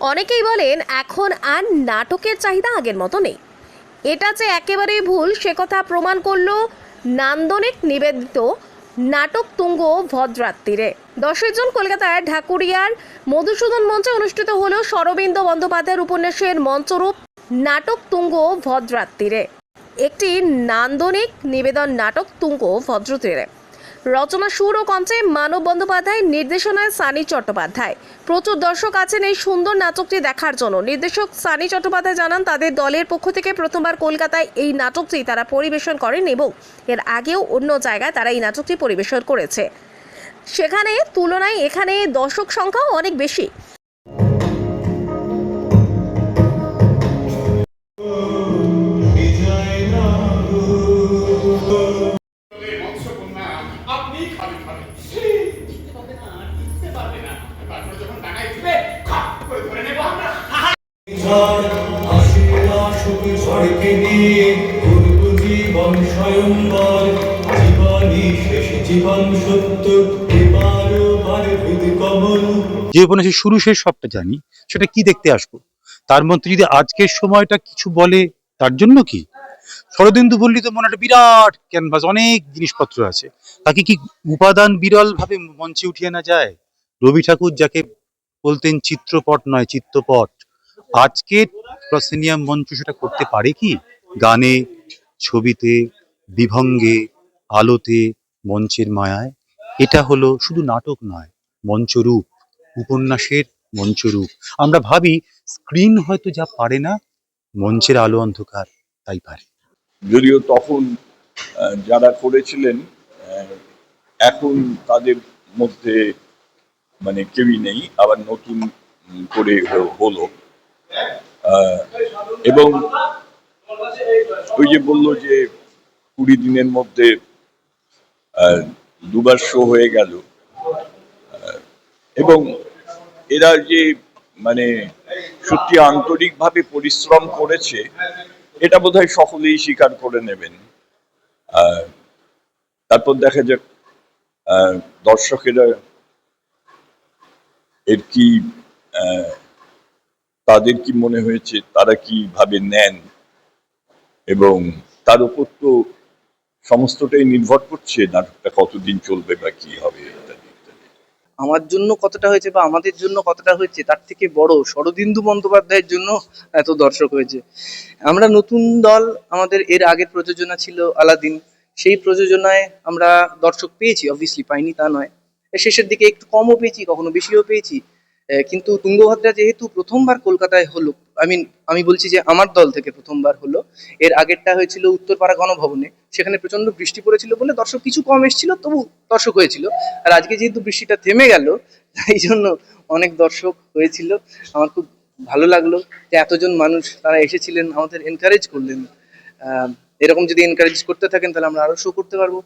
অনেকেই বলেন এখন আর নাটকের চাহিদা আগের মতো নেই। এটা যে একেবারেই ভুল, সে কথা প্রমাণ করল নান্দনিক নিবেদিত নাটক তুঙ্গ ভদ্রাত্রিরে। দশই জুন কলকাতার ঢাকুরিয়ার মধুসূদন মঞ্চে অনুষ্ঠিত হলো শরবিন্দ বন্দ্যোপাধ্যায়ের উপন্যাসের মঞ্চরূপ নাটক তুঙ্গ ভদ্রাত্রিরে। একটি নান্দনিক নিবেদন নাটক তুঙ্গ ভদ্রতীরে রচনা সুর ও কঞ্চে মানব বন্দ্যোপাধ্যায়, নির্দেশনায় সানি চট্টোপাধ্যায়। প্রচুর দর্শক আছেন এই সুন্দর নাটকটি দেখার জন্য। নির্দেশক সানি চট্টোপাধ্যায় জানান, তাদের দলের পক্ষ থেকে প্রথমবার কলকাতায় এই নাটকটি তারা পরিবেশন করেন এবং এর আগেও অন্য জায়গায় তারা এই নাটকটি পরিবেশন করেছে। সেখানে তুলনায় এখানে দর্শক সংখ্যাও অনেক বেশি। যে উপন্যাসের শুরু শেষ সবটা জানি, সেটা কি দেখতে আসব? তার মধ্যে যদি আজকের সময়টা কিছু বলে, তার জন্য কি? শরদিন্দু বললি তো মনে একটা বিরাট ক্যানভাস অনেক জিনিসপত্র আছে। তাকে কি উপাদান বিরল ভাবে মঞ্চে উঠিয়ে না যায়? রবি ঠাকুর, যাকে বলতেন চিত্রপট নয় চিত্রপট আজকের প্রসেনিয়াম মঞ্চ সেটা করতে পারে কি? গানে, ছবিতে, বিভঙ্গে, আলোতে, মঞ্চের মায়ায়। এটা হলো শুধু নাটক নয়, মঞ্চরূপ, উপন্যাসের মঞ্চরূপ। আমরা ভাবি, স্ক্রিন হয়তো যা পারে না, মঞ্চের আলো অন্ধকার, তাই পারে। যদিও তখন যারা করেছিলেন এখন তাদের মধ্যে মানে কেউই নেই, আবার নতুন করে হলো এবং ওই যে বলল যে কুড়ি দিনের মধ্যে দুবার শো হয়ে গেল। এবং এরা যে মানে সত্যি আন্তরিকভাবে পরিশ্রম করেছে, এটা বোধহয় সকলেই স্বীকার করে নেবেন। তারপর দেখা যাক দর্শকেরা এর কি তাদের কি মনে হয়েছে? তারা কি ভাবে নেন? এবং তার উপর তো সমস্তটাই নির্ভর করছে, নাটকটা কতদিন চলবে বা কি হবে আমার জন্য কতটা হয়েছে বা আমাদের জন্য কতটা হয়েছে, তার থেকে বড় শরদিন্দু বন্দ্যোপাধ্যায়ের জন্য এত দর্শক হয়েছে। আমরা নতুন দল, আমাদের এর আগের প্রযোজনা ছিল আলাদিন। সেই প্রযোজনায় আমরা দর্শক পেয়েছি অবভিয়াসলি পাইনি তা নয়। শেষের দিকে একটু কমও পেয়েছি, কখনো বেশিও পেয়েছি। কিন্তু তুঙ্গভদ্রা যেহেতু প্রথমবার কলকাতায় হলো আই আমি বলছি যে আমার দল থেকে প্রথমবার হলো, এর আগেরটা হয়েছিল উত্তরপাড়া গণভবনে, সেখানে প্রচণ্ড বৃষ্টি পড়েছিল বলে দর্শক কিছু কম এসেছিল, তবু দর্শক হয়েছিল। আর আজকে যেহেতু বৃষ্টিটা থেমে গেল, তাই জন্য অনেক দর্শক হয়েছিল। আমার খুব ভালো লাগল যে এতজন মানুষ তারা এসেছিলেন, আমাদের এনকারেজ করলেন। এরকম যদি এনকারেজ করতে থাকেন তাহলে আমরা আরও শো করতে পারব।